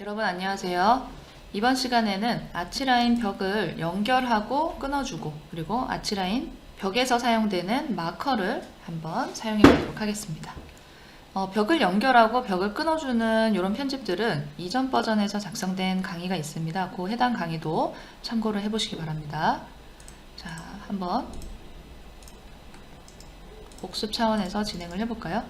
여러분 안녕하세요. 이번 시간에는 아치라인 벽을 연결하고 끊어주고 그리고 아치라인 벽에서 사용되는 마커를 한번 사용해 보도록 하겠습니다. 어, 벽을 연결하고 벽을 끊어주는 이런 편집들은 이전 버전에서 작성된 강의가 있습니다. 그 해당 강의도 참고를 해보시기 바랍니다. 자, 한번 복습 차원에서 진행을 해볼까요?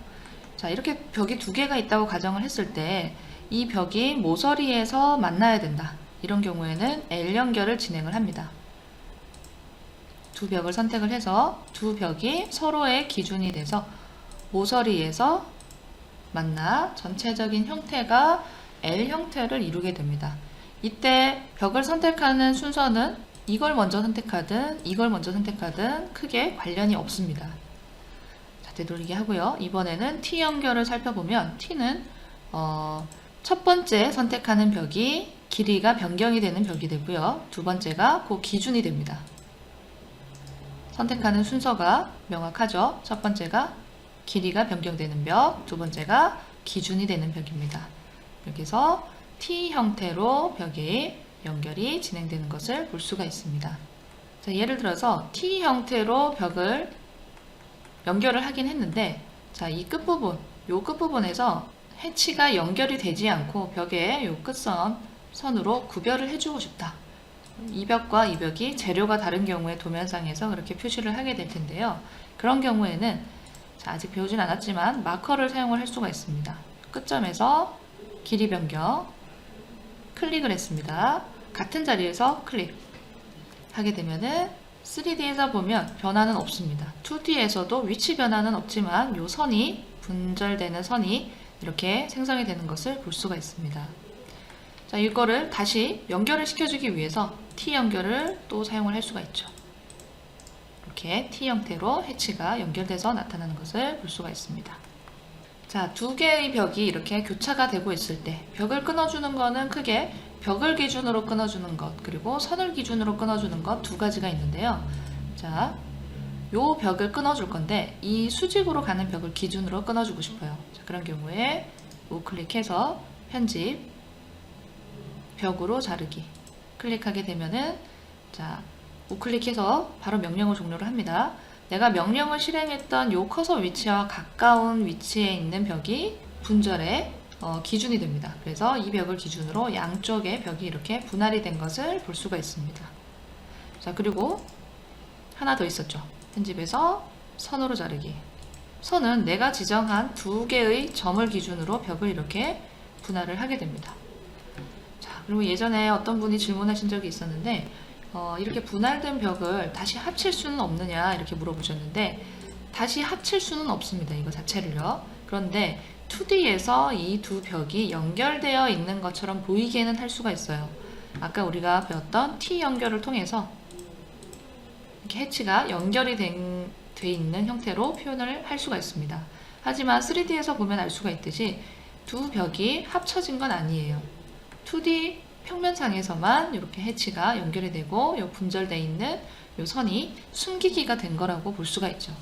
자, 이렇게 벽이 두 개가 있다고 가정을 했을 때 이 벽이 모서리에서 만나야 된다. 이런 경우에는 L 연결을 진행을 합니다. 두 벽을 선택을 해서 두 벽이 서로의 기준이 돼서 모서리에서 만나 전체적인 형태가 L 형태를 이루게 됩니다. 이때 벽을 선택하는 순서는 이걸 먼저 선택하든 이걸 먼저 선택하든 크게 관련이 없습니다. 자, 되돌리기 하고요. 이번에는 T 연결을 살펴보면 T는 어, 첫 번째 선택하는 벽이 길이가 변경이 되는 벽이 되고요. 두 번째가 그 기준이 됩니다. 선택하는 순서가 명확하죠. 첫 번째가 길이가 변경되는 벽, 두 번째가 기준이 되는 벽입니다. 해서 T 형태로 벽이 연결이 진행되는 것을 볼 수가 있습니다. 자, 예를 들어서 T 형태로 벽을 연결을 하긴 했는데 자, 이 끝부분, 요 끝부분에서 해치가 연결이 되지 않고 벽에 요 끝선 선으로 구별을 해주고 싶다. 이 벽과 이 벽이 재료가 다른 경우에 도면상에서 그렇게 표시를 하게 될 텐데요. 그런 경우에는 자, 아직 배우진 않았지만 마커를 사용을 할 수가 있습니다. 끝점에서 길이 변경 클릭을 했습니다. 같은 자리에서 클릭 하게 되면은 3D에서 보면 변화는 없습니다. 2D에서도 위치 변화는 없지만 이 선이 분절되는 선이 이렇게 생성이 되는 것을 볼 수가 있습니다. 자, 이거를 다시 연결을 시켜주기 위해서 T 연결을 또 사용을 할 수가 있죠. 이렇게 T 형태로 해치가 연결돼서 나타나는 것을 볼 수가 있습니다. 자, 두 개의 벽이 이렇게 교차가 되고 있을 때 벽을 끊어주는 거는 크게 벽을 기준으로 끊어주는 것 그리고 선을 기준으로 끊어주는 것 두 가지가 있는데요. 자, 요 벽을 끊어줄 건데 이 수직으로 가는 벽을 기준으로 끊어주고 싶어요. 자, 그런 경우에 우클릭해서 편집 벽으로 자르기 클릭하게 되면은 자 우클릭해서 바로 명령을 종료를 합니다. 내가 명령을 실행했던 요 커서 위치와 가까운 위치에 있는 벽이 분절의 어, 기준이 됩니다. 그래서 이 벽을 기준으로 양쪽의 벽이 이렇게 분할이 된 것을 볼 수가 있습니다. 자 그리고 하나 더 있었죠. 편집에서 선으로 자르기. 선은 내가 지정한 두 개의 점을 기준으로 벽을 이렇게 분할을 하게 됩니다. 자, 그리고 예전에 어떤 분이 질문하신 적이 있었는데, 어, 이렇게 분할된 벽을 다시 합칠 수는 없느냐, 이렇게 물어보셨는데, 다시 합칠 수는 없습니다. 이거 자체를요. 그런데 2D에서 이 두 벽이 연결되어 있는 것처럼 보이게는 할 수가 있어요. 아까 우리가 배웠던 T 연결을 통해서 이렇게 해치가 연결이 된, 돼 있는 형태로 표현을 할 수가 있습니다. 하지만 3D에서 보면 알 수가 있듯이 두 벽이 합쳐진 건 아니에요. 2D 평면상에서만 이렇게 해치가 연결이 되고 요 분절돼 있는 요 선이 숨기기가 된 거라고 볼 수가 있죠.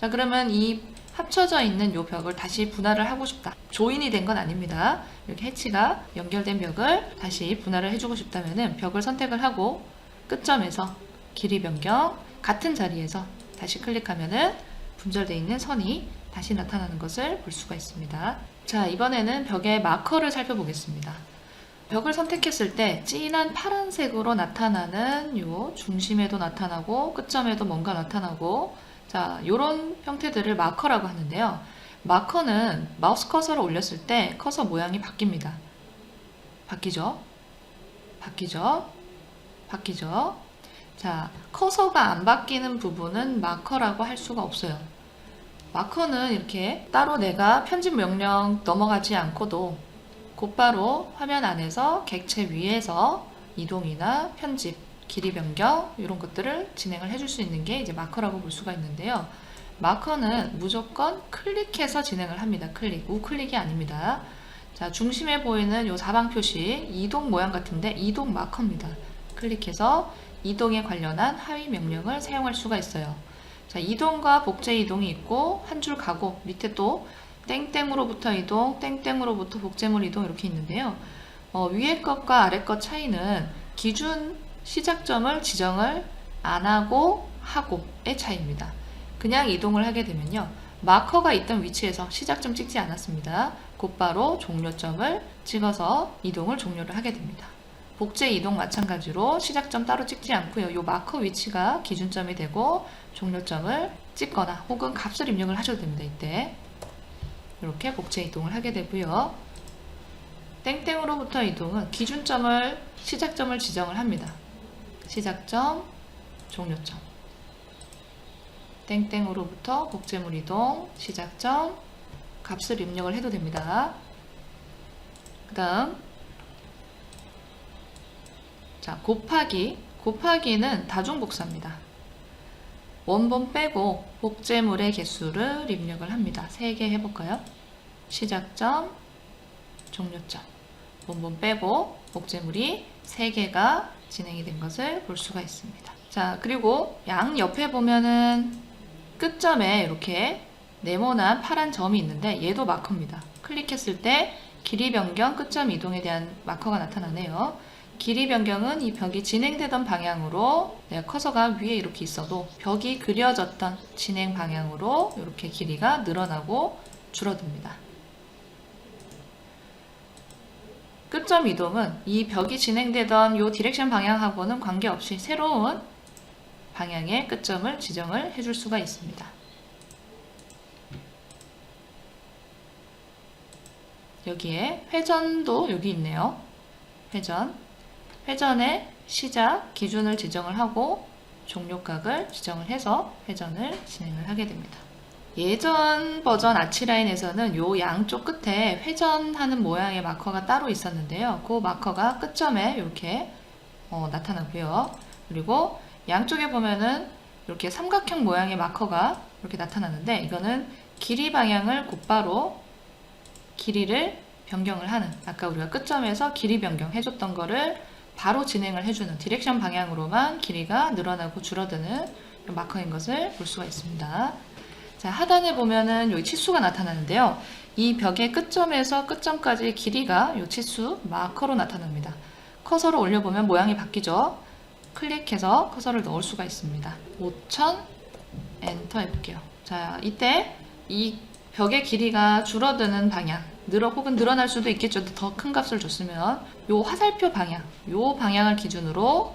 자 그러면 이 합쳐져 있는 요 벽을 다시 분할을 하고 싶다. 조인이 된 건 아닙니다. 이렇게 해치가 연결된 벽을 다시 분할을 해주고 싶다면 은 벽을 선택을 하고 끝점에서 길이 변경 같은 자리에서 다시 클릭하면은 분절돼 있는 선이 다시 나타나는 것을 볼 수가 있습니다. 자, 이번에는 벽의 마커를 살펴보겠습니다. 벽을 선택했을 때 진한 파란색으로 나타나는 요 중심에도 나타나고 끝점에도 뭔가 나타나고 자, 요런 형태들을 마커라고 하는데요. 마커는 마우스 커서를 올렸을 때 커서 모양이 바뀝니다. 바뀌죠? 바뀌죠? 바뀌죠? 자, 커서가 안 바뀌는 부분은 마커라고 할 수가 없어요. 마커는 이렇게 따로 내가 편집 명령 넘어가지 않고도 곧바로 화면 안에서 객체 위에서 이동이나 편집, 길이 변경 이런 것들을 진행을 해줄 수 있는 게 이제 마커라고 볼 수가 있는데요. 마커는 무조건 클릭해서 진행을 합니다. 클릭, 우클릭이 아닙니다. 자, 중심에 보이는 요 사방 표시 이동 모양 같은데 이동 마커입니다. 클릭해서 이동에 관련한 하위 명령을 사용할 수가 있어요. 자, 이동과 복제 이동이 있고 한 줄 가고 밑에 또 땡땡으로부터 이동, 땡땡으로부터 복제물 이동 이렇게 있는데요. 어, 위에 것과 아래 것 차이는 기준 시작점을 지정을 안 하고 하고의 차이입니다. 그냥 이동을 하게 되면요. 마커가 있던 위치에서 시작점 찍지 않았습니다. 곧바로 종료점을 찍어서 이동을 종료를 하게 됩니다. 복제 이동 마찬가지로 시작점 따로 찍지 않고요. 이 마커 위치가 기준점이 되고 종료점을 찍거나 혹은 값을 입력을 하셔도 됩니다. 이때 이렇게 복제 이동을 하게 되고요. 땡땡으로부터 이동은 기준점을 시작점을 지정을 합니다. 시작점, 종료점. 땡땡으로부터 복제물 이동, 시작점, 값을 입력을 해도 됩니다. 그 다음, 자, 곱하기. 곱하기는 다중복사입니다. 원본 빼고 복제물의 개수를 입력을 합니다. 3개 해볼까요? 시작점, 종료점. 원본 빼고 복제물이 3개가 진행이 된 것을 볼 수가 있습니다. 자, 그리고 양 옆에 보면은 끝점에 이렇게 네모난 파란 점이 있는데 얘도 마커입니다. 클릭했을 때 길이 변경, 끝점 이동에 대한 마커가 나타나네요. 길이 변경은 이 벽이 진행되던 방향으로 내가 커서가 위에 이렇게 있어도 벽이 그려졌던 진행 방향으로 이렇게 길이가 늘어나고 줄어듭니다. 끝점 이동은 이 벽이 진행되던 이 디렉션 방향하고는 관계없이 새로운 방향의 끝점을 지정을 해줄 수가 있습니다. 여기에 회전도 여기 있네요. 회전. 회전의 시작 기준을 지정을 하고 종료각을 지정을 해서 회전을 진행을 하게 됩니다. 예전 버전 아치라인에서는 요 양쪽 끝에 회전하는 모양의 마커가 따로 있었는데요. 그 마커가 끝점에 이렇게 어, 나타나고요. 그리고 양쪽에 보면은 이렇게 삼각형 모양의 마커가 이렇게 나타나는데 이거는 길이 방향을 곧바로 길이를 변경을 하는 아까 우리가 끝점에서 길이 변경 해줬던 거를 바로 진행을 해주는 디렉션 방향으로만 길이가 늘어나고 줄어드는 마커인 것을 볼 수가 있습니다. 자, 하단에 보면은 여기 치수가 나타나는데요. 이 벽의 끝점에서 끝점까지 길이가 이 치수 마커로 나타납니다. 커서를 올려보면 모양이 바뀌죠. 클릭해서 커서를 넣을 수가 있습니다. 5000 엔터 해볼게요. 자, 이때 이 벽의 길이가 줄어드는 방향, 늘어 혹은 늘어날 수도 있겠죠. 더 큰 값을 줬으면 요 화살표 방향, 요 방향을 기준으로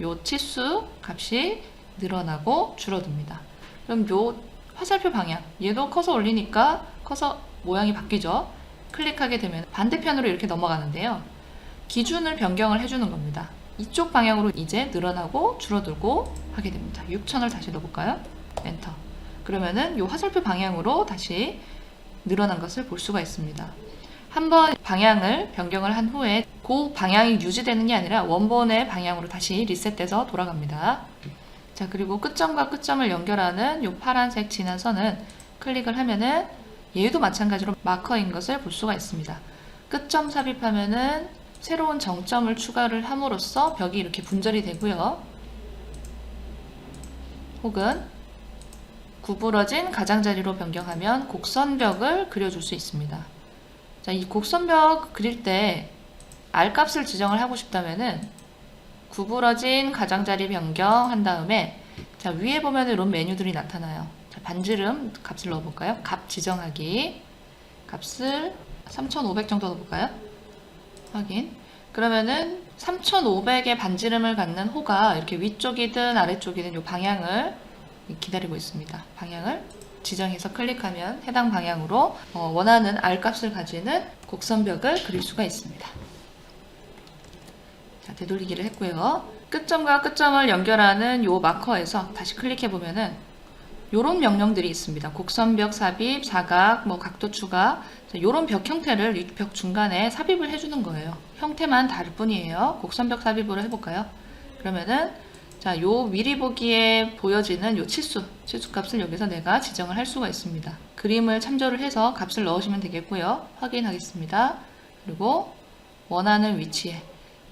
요 치수 값이 늘어나고 줄어듭니다. 그럼 요 화살표 방향, 얘도 커서 올리니까 커서 모양이 바뀌죠. 클릭하게 되면 반대편으로 이렇게 넘어가는데요. 기준을 변경을 해주는 겁니다. 이쪽 방향으로 이제 늘어나고 줄어들고 하게 됩니다. 6000을 다시 넣어볼까요? 엔터. 그러면은 이 화살표 방향으로 다시 늘어난 것을 볼 수가 있습니다. 한번 방향을 변경을 한 후에 그 방향이 유지되는 게 아니라 원본의 방향으로 다시 리셋돼서 돌아갑니다. 자, 그리고 끝점과 끝점을 연결하는 이 파란색 진한 선은 클릭을 하면은 얘도 마찬가지로 마커인 것을 볼 수가 있습니다. 끝점 삽입하면은 새로운 정점을 추가를 함으로써 벽이 이렇게 분절이 되고요. 혹은 구부러진 가장자리로 변경하면 곡선벽을 그려줄 수 있습니다. 자, 이 곡선벽 그릴 때 R 값을 지정을 하고 싶다면은 구부러진 가장자리 변경 한 다음에 자, 위에 보면 이런 메뉴들이 나타나요. 자, 반지름 값을 넣어볼까요? 값 지정하기. 값을 3,500 정도 넣어볼까요? 확인. 그러면은 3,500의 반지름을 갖는 호가 이렇게 위쪽이든 아래쪽이든 이 방향을 기다리고 있습니다. 방향을 지정해서 클릭하면 해당 방향으로 어, 원하는 R 값을 가지는 곡선벽을 그릴 수가 있습니다. 자, 되돌리기를 했고요. 끝점과 끝점을 연결하는 이 마커에서 다시 클릭해 보면은 이런 명령들이 있습니다. 곡선벽 삽입, 사각, 뭐 각도 추가 이런 벽 형태를 이벽 중간에 삽입을 해주는 거예요. 형태만 다를 뿐이에요. 곡선벽 삽입으로 해볼까요? 그러면은 자, 요 미리 보기에 보여지는 요 치수, 치수 값을 여기서 내가 지정을 할 수가 있습니다. 그림을 참조를 해서 값을 넣으시면 되겠고요. 확인하겠습니다. 그리고 원하는 위치에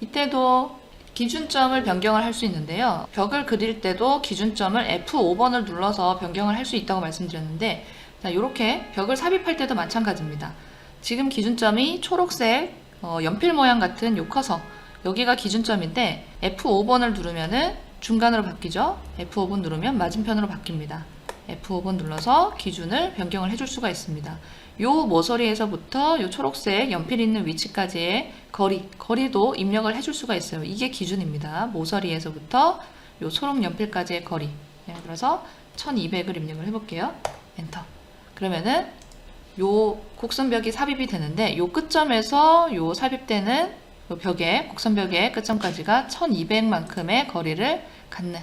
이때도 기준점을 변경을 할 수 있는데요. 벽을 그릴 때도 기준점을 F5번을 눌러서 변경을 할 수 있다고 말씀드렸는데 자, 이렇게 벽을 삽입할 때도 마찬가지입니다. 지금 기준점이 초록색 어, 연필 모양 같은 요 커서 여기가 기준점인데 F5번을 누르면은 중간으로 바뀌죠. F5번 누르면 맞은편으로 바뀝니다. F5번 눌러서 기준을 변경을 해줄 수가 있습니다. 요 모서리에서부터 요 초록색 연필 있는 위치까지의 거리, 거리도 입력을 해줄 수가 있어요. 이게 기준입니다. 모서리에서부터 요 초록 연필까지의 거리. 예를 들어서 1200을 입력을 해볼게요. 엔터. 그러면은 요 곡선벽이 삽입이 되는데 요 끝점에서 요 삽입되는 요 벽에 곡선벽의 끝점까지가 1200만큼의 거리를 갖는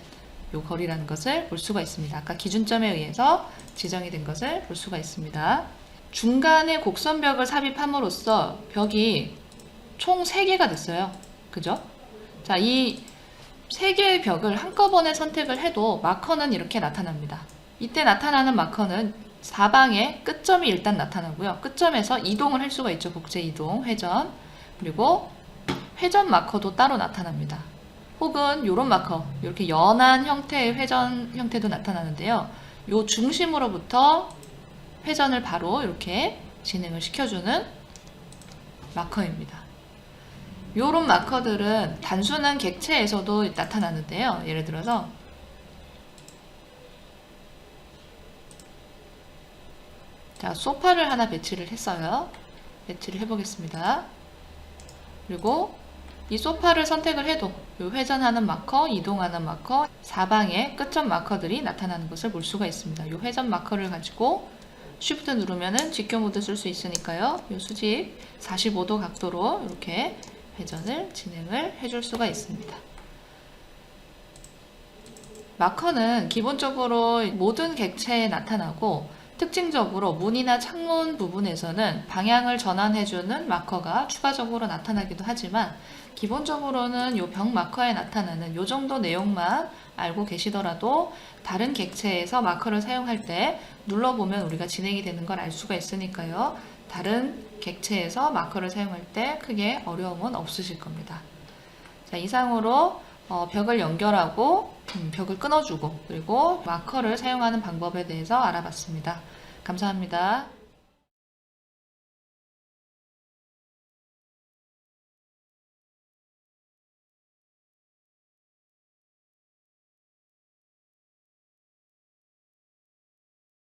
요 거리라는 것을 볼 수가 있습니다. 아까 기준점에 의해서 지정이 된 것을 볼 수가 있습니다. 중간에 곡선벽을 삽입함으로써 벽이 총 3개가 됐어요. 그죠? 자, 이 3개의 벽을 한꺼번에 선택을 해도 마커는 이렇게 나타납니다. 이때 나타나는 마커는 사방에 끝점이 일단 나타나고요. 끝점에서 이동을 할 수가 있죠. 복제 이동, 회전. 그리고 회전 마커도 따로 나타납니다. 혹은 이런 마커, 이렇게 연한 형태의 회전 형태도 나타나는데요. 요 중심으로부터 회전을 바로 이렇게 진행을 시켜주는 마커입니다. 요런 마커들은 단순한 객체에서도 나타나는데요. 예를 들어서 자, 소파를 하나 배치를 했어요. 배치를 해보겠습니다. 그리고 이 소파를 선택을 해도 이 회전하는 마커, 이동하는 마커, 사방에 끝점 마커들이 나타나는 것을 볼 수가 있습니다. 이 회전 마커를 가지고 Shift 누르면은 직교 모드 쓸 수 있으니까요. 이 수직 45도 각도로 이렇게 회전을 진행을 해줄 수가 있습니다. 마커는 기본적으로 모든 객체에 나타나고 특징적으로 문이나 창문 부분에서는 방향을 전환해주는 마커가 추가적으로 나타나기도 하지만 기본적으로는 이 벽 마커에 나타나는 이 정도 내용만 알고 계시더라도 다른 객체에서 마커를 사용할 때 눌러보면 우리가 진행이 되는 걸 알 수가 있으니까요. 다른 객체에서 마커를 사용할 때 크게 어려움은 없으실 겁니다. 자, 이상으로 어, 벽을 연결하고 음, 벽을 끊어주고 그리고 마커를 사용하는 방법에 대해서 알아봤습니다. 감사합니다.